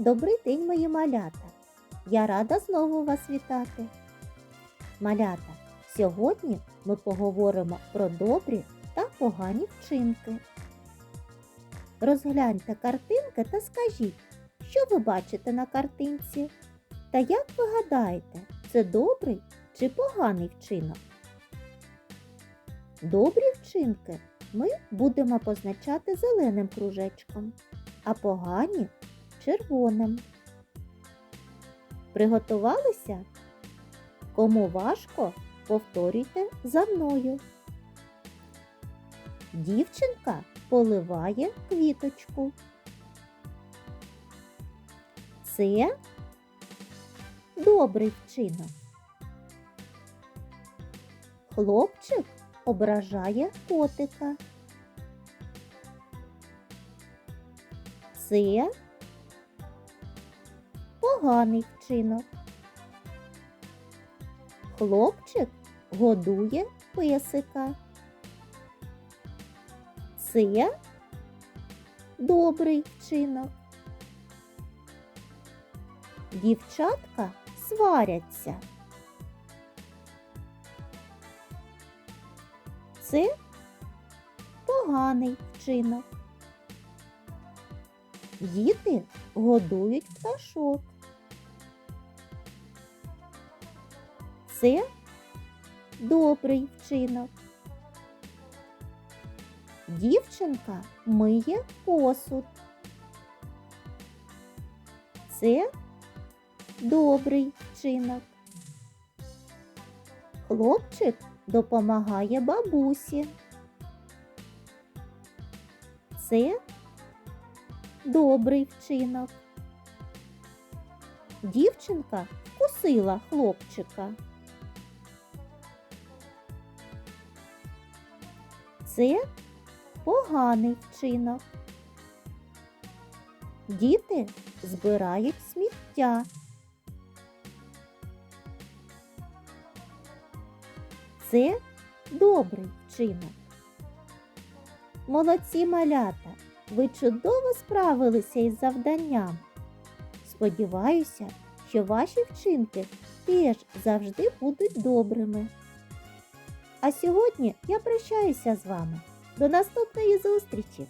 Добрий день, мої малята! Я рада знову вас вітати. Малята, сьогодні ми поговоримо про добрі та погані вчинки. Розгляньте картинки та скажіть, що ви бачите на картинці? Та як ви гадаєте, це добрий чи поганий вчинок? Добрі вчинки ми будемо позначати зеленим кружечком, а погані червоним. Приготувалися? Кому важко, повторюйте за мною. Дівчинка поливає квіточку. Це добрий вчинок. Хлопчик ображає котика. Це поганий вчинок. Хлопчик годує песика. Це добрий вчинок. Дівчатка сваряться. Це поганий вчинок. Діти годують пташок. Це добрий вчинок. Дівчинка миє посуд. Це добрий вчинок. Хлопчик допомагає бабусі. Це добрий вчинок. Дівчинка вкусила хлопчика. Це поганий вчинок. Діти збирають сміття. Це добрий вчинок. Молодці малята, ви чудово справилися із завданням. Сподіваюся, що ваші вчинки теж завжди будуть добрими. А сьогодні я прощаюся з вами. До наступної зустрічі!